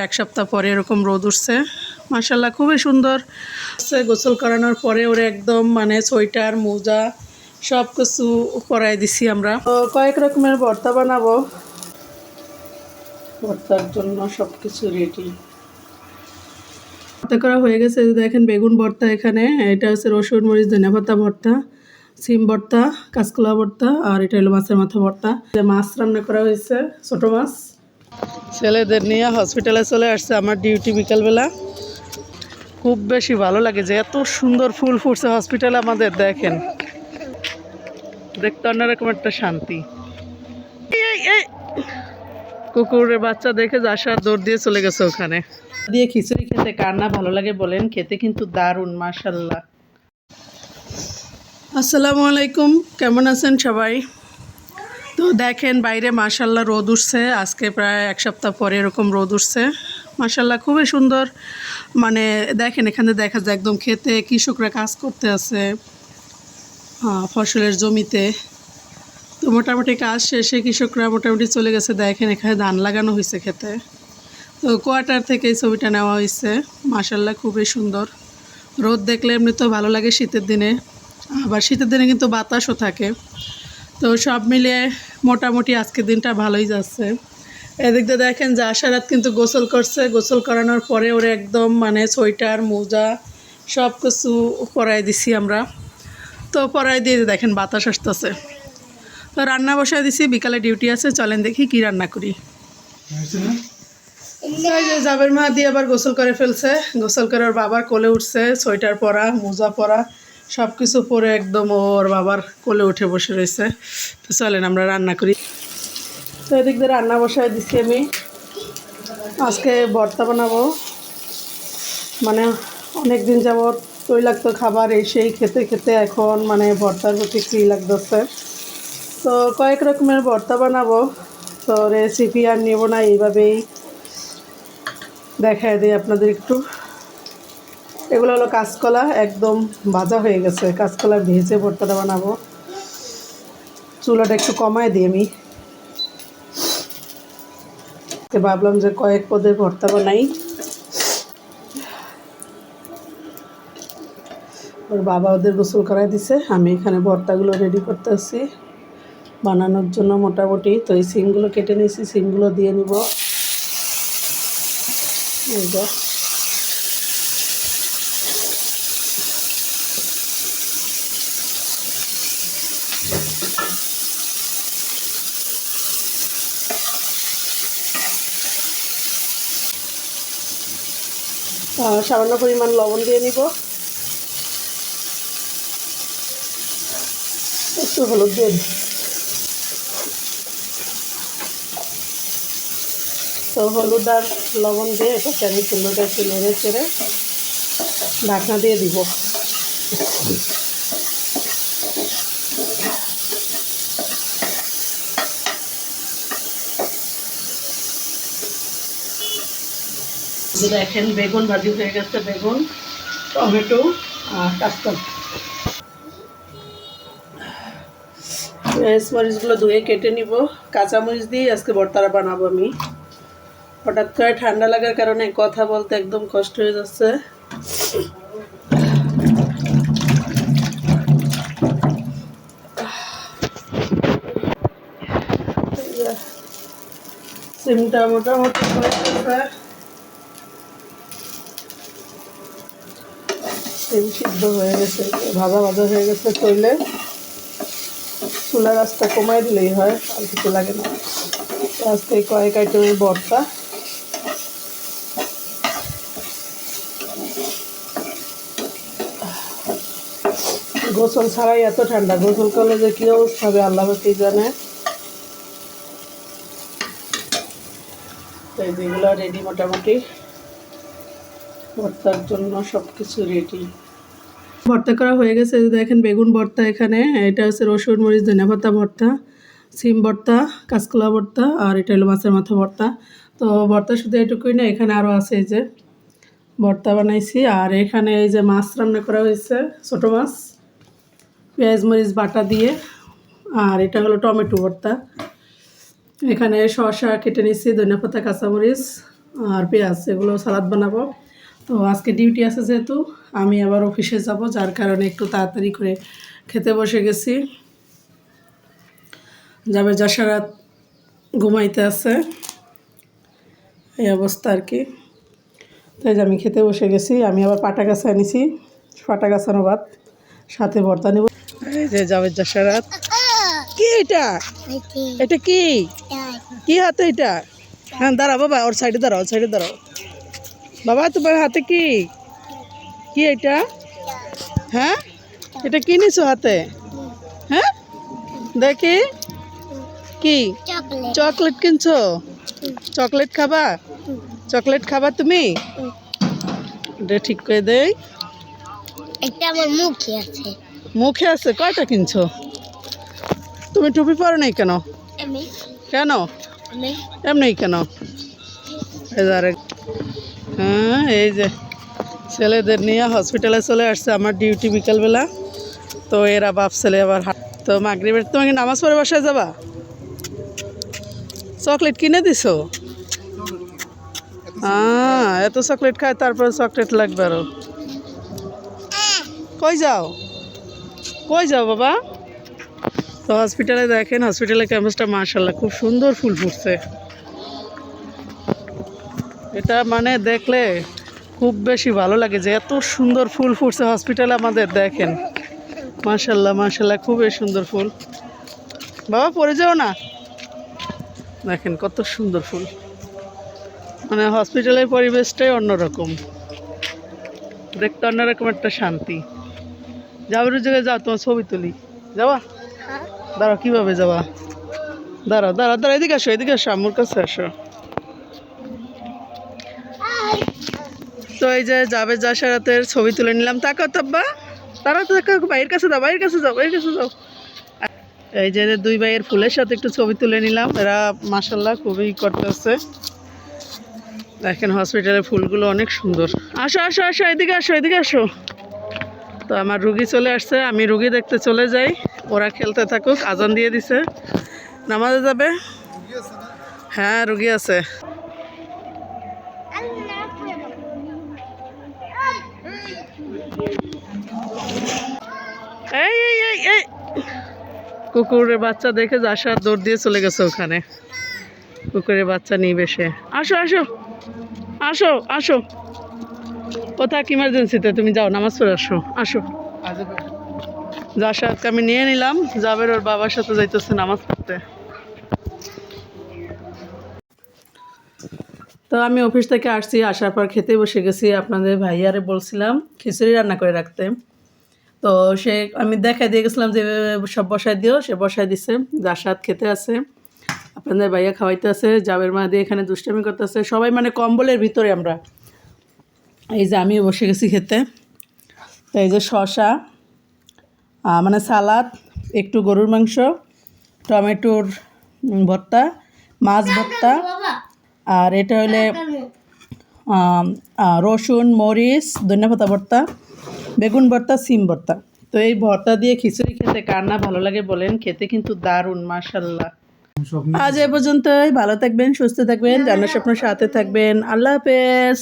এক সপ্তাহ পরে এরকম রোদ উঠছে। মাসাল্লাহ খুবই সুন্দর। গোসল করানোর পরে ওরে একদম মানে সোয়েটার, মোজা সব কিছু পরাই দিছি আমরা। কয়েক রকমের ভর্তা বানাবো। ভর্তার জন্য সব কিছু রেডি ভর্তা করা হয়ে গেছে দেখেন বেগুন ভর্তা এখানে। এটা হচ্ছে রসুন, মরিচ ধনিয়া পাতা ভর্তা, সিম ভর্তা, কাঁচকলা ভর্তা, আর এটা হলো মাছের মাথা ভর্তা। মাছ রান্না করা হয়েছে, ছোট মাছ। ছেলেদের নিয়ে হসপিটালে চলে আসছে আমার ডিউটি বিকালবেলা। খুব বেশি ভালো লাগে যে এত সুন্দর ফুল ফুটছে হসপিটালে আমাদের, দেখেন। দেখতে অন্যরকম একটা শান্তি। কুকুরের বাচ্চা দেখে আসার দৌড় দিয়ে চলে গেছে ওখানে। দিয়ে খিচুড়ি খেতে কার না ভালো লাগে বলেন, খেতে কিন্তু দারুণ মাশাল্লাহ আসসালামু আলাইকুম, কেমন আছেন সবাই? তো দেখেন বাইরে মাশাল্লাহ রোদ উঠছে। আজকে প্রায় এক সপ্তাহ পরে এরকম রোদ উঠছে। মাশাল্লাহ খুবই সুন্দর। মানে দেখেন এখানে দেখা যায় একদম খেতে কৃষকরা কাজ করতে আছে ফসলের জমিতে। তো মোটামুটি কাজ শেষে কৃষকরা মোটামুটি চলে গেছে। দেখেন এখানে ধান লাগানো হয়েছে খেতে তো কোয়ার্টার থেকে এই ছবিটা নেওয়া হয়েছে। মাশাল্লাহ খুবই সুন্দর। রোদ দেখলে এমনি তো ভালো লাগে শীতের দিনে। আবার শীতের দিনে কিন্তু বাতাসও থাকে। তো সব মিলিয়ে মোটামুটি আজকের দিনটা ভালোই যাচ্ছে। এদিক দিয়ে দেখেন যে আশারাত কিন্তু গোসল করছে। গোসল করানোর পরে ওরে একদম মানে সোয়েটার মোজা সব কিছু পরাই দিছি আমরা। তো পরাই দিয়ে দেখেন বাতাস আসতেছে। তো রান্না বসায় দিছি বিকালে ডিউটি আছে চলেন দেখি কি রান্না করি। জাবের মা দিয়ে আবার গোসল করে ফেলছে। গোসল করে ওর বাবার কোলে উঠছে সোয়েটার পরা মোজা পরা। সব কিছু পরে একদম ওর বাবার কোলে উঠে বসে রয়েছে। তো চলেন আমরা রান্না করি। তো এদিক দিয়ে রান্না বসায় দিচ্ছি আমি। আজকে ভর্তা বানাবো। মানে অনেক দিন যাবৎ তৈলাক্ত খাবার এই সেই খেতে খেতে এখন মানে ভর্তার প্রতি কী লাগতেছে। তো কয়েক রকমের ভর্তা বানাবো। তো রেসিপি আর নেব না, এইভাবেই দেখায় দিই আপনাদের একটু। এগুলো হলো কাঁচকলা, একদম ভাজা হয়ে গেছে। কাঁচকলা ভেজে ভর্তাটা বানাবো। চুলাটা একটু কমায় দিই আমি। ভাবলাম যে কয়েক পদের ভর্তা বানাই। ওর বাবা ওদের গোসল করাই দিছে। আমি এখানে ভর্তাগুলো রেডি করতেছি। বানানোর জন্য মোটামুটি। তো এই সিমগুলো কেটে নিয়েছি, সিমগুলো দিয়ে নিব। এই সামান্য পরিমাণ লবণ দিয়ে নিব একটু হলুদ দিয়ে। তো হলুদ আর লবণ দিয়ে এটাকে আমি সুন্দরটা একটু ঢাকনা দিয়ে দিব যে দেখেন বেগুন, ভাজি হয়ে গেছে বেগুন, টমেটো আর পেঁয়াজ মরিচগুলো ধুয়ে কেটে নিব। কাঁচামরিচ দিয়ে আজকে ভর্তারা বানাবো আমি। হঠাৎ করে ঠান্ডা লাগার কারণে কথা বলতে একদম কষ্ট হয়ে যাচ্ছে। সিমটা মোটামুটি হয়ে সিম সিদ্ধ হয়ে গেছে, ভাজা ভাজা হয়ে গেছে তৈলে। চুলার রাস্তা কমাই দিলেই হয়, আর কিছু লাগে না। আজকে কয়েক আইটেমের ভর্তা। গোসল ছাড়াই এত ঠান্ডা, গোসল করলে যে কী অবস্থা হবে, আল্লাহ কি জানে। তো এই যেগুলো রেডি মোটামুটি, ভর্তার জন্য সব কিছু রেডি ভর্তা করা হয়ে গেছে দেখেন বেগুন ভর্তা এখানে, এটা হচ্ছে রসুন, মরিচ, ধনিয়া পাতা ভর্তা, সিম ভর্তা, কাঁচকলা ভর্তা, আর এটা হলো মাছের মাথা ভর্তা। তো ভর্তা শুধু এটুকুই না, এখানে আরও আছে এই যে ভর্তা বানাইছি, আর এখানে এই যে মাছ রান্না করা হয়েছে, ছোটো মাছ, পেঁয়াজ, মরিচ, বাটা দিয়ে, আর এটা হলো টমেটো ভর্তা। এখানে শসা কেটে নিচ্ছি ধনিয়া পাতা, কাঁচামরিচ, আর পেঁয়াজ, এগুলো সালাদ বানাবো। তো আজকে ডিউটি আছে যেহেতু আমি আবার অফিসে যাব যার কারণে একটু তাড়াতাড়ি করে খেতে বসে গেছি। যাবে যশারাত ঘুমাইতে আছে। এই অবস্থা আর কি। তাই যে আমি খেতে বসে গেছি আমি আবার পাটা গাছা আনিছি পাটা গাছানো ভাত সাথে ভর্তা নেব। এই যে যাবে যশারাত। কি এটা? এটা কি? কি হাতে এটা? হ্যাঁ দাঁড়াও বাবা ওর সাইডে দাঁড়াও ওর সাইডে দাঁড়াও। বাবা তোমার হাতে কি? কি এটা? হ্যাঁ? এটা কি নিছো হাতে? হ্যাঁ? দেখি। কি? চকলেট। কিনছো? চকলেট খাবা? চকলেট খাবা তুমি? এটা ঠিক করে দেই। আমার মুখে আছে। মুখে আছে? কয়টা কিনছো? তুমি টুপি পরো নাই কেন? কেন? এমনি কেন? আরেক হ্যাঁ এই যে ছেলেদের নিয়ে হসপিটালে চলে আসছে আমার ডিউটি বিকালবেলা। তো এরা বাপ ছেলে আবার হাট- তো মাগরিবের তোমাকে নামাজ পড়ে বাসায় যাবা? চকলেট কিনে দিছ? হ্যাঁ এত চকলেট খায়, তারপরে চকলেট লাগবে আরও। কই যাও? কই যাও বাবা? তো হসপিটালে দেখেন হসপিটালের ক্যাম্পাসটা মার্শাল্লাহ খুব সুন্দর ফুল ফুটছে। এটা মানে দেখলে খুব বেশি ভালো লাগে যে এত সুন্দর ফুল ফুটছে হসপিটালে আমাদের দেখেন। মার্শাল্লাহ মার্শাল্লাহ খুবই সুন্দর ফুল। বাবা পড়ে যাও না। দেখেন কত সুন্দর ফুল। মানে হসপিটালের পরিবেশটাই অন্যরকম। দেখতে অন্যরকম একটা শান্তি। যাবার জায়গায় যাও তোমার ছবি তুলি। যাবা? দাঁড়াও কীভাবে যাবা? দাঁড়াও দাঁড়াও দাঁড়াও এদিকে আসো এদিকে আসো আমার কাছে আসো। তো এই যে যাবে যা সারাতের ছবি তুলে নিলাম। তাকাও তাব্বা তারা তো বাইরের কাছে দাও বাইরের কাছে যাও বাইরের কাছে যাও এই যে দুই ভাইয়ের ফুলের সাথে একটু ছবি তুলে নিলাম। এরা মাসাল্লাহ খুবই করতেছে। দেখেন হসপিটালের ফুলগুলো অনেক সুন্দর। আসো আসো আসো, এদিকে আসো এদিকে আসো। তো আমার রুগী চলে আসছে, আমি রুগী দেখতে চলে যাই। ওরা খেলতে থাকুক, আজান দিয়ে দিছে। নামাজে যাবে? হ্যাঁ রুগী আছে এই এই এই এই কুকুরের বাচ্চা দেখে আসার দৌড় দিয়ে চলে গেছে ওখানে। কুকুরের বাচ্চা নিয়ে বেশে আসো আসো আসো আসো। কোথায় ইমার্জেন্সিতে তুমি যাও, নামাজ পড়ে আসো। আসো। জাসাদকে আমি নিয়ে নিলাম। জাবের ওর বাবার সাথে যাইতেছে নামাজ পড়তে। তো আমি অফিস থেকে আসছি, আসার পর খেতে বসে গেছি। আপনাদের ভাইয়ারে বলছিলাম, খিচুড়ি রান্না করে রাখতে। তো সে আমি দেখা দিয়ে গেছিলাম যে সব বসায় দিও সে বসায় দিছে। জাসাদ খেতে আছে। আপনাদের ভাইয়া খাওয়াইতে আছে জাবের মা দিয়ে এখানে দুষ্টামি করতে আছে সবাই মানে কম্বলের ভিতরে আমরা। এই যে আমিও বসে গেছি খেতে। তো এই যে শশা মানে সালাদ একটু গরুর মাংস টমেটোর ভর্তা মাছ ভর্তা আর এটা হলে রসুন মরিচ ধনেপাতা ভর্তা। বেগুন ভর্তা, সিম ভর্তা। তো এই ভর্তা দিয়ে খিচুড়ি খেতে কার না ভালো লাগে বলেন, খেতে কিন্তু দারুণ মাশাল্লাহ আজ এ পর্যন্তই, ভালো থাকবেন, সুস্থ থাকবেন জানা স্বপ্ন সাথে থাকবেন। আল্লাহ হাফেজ।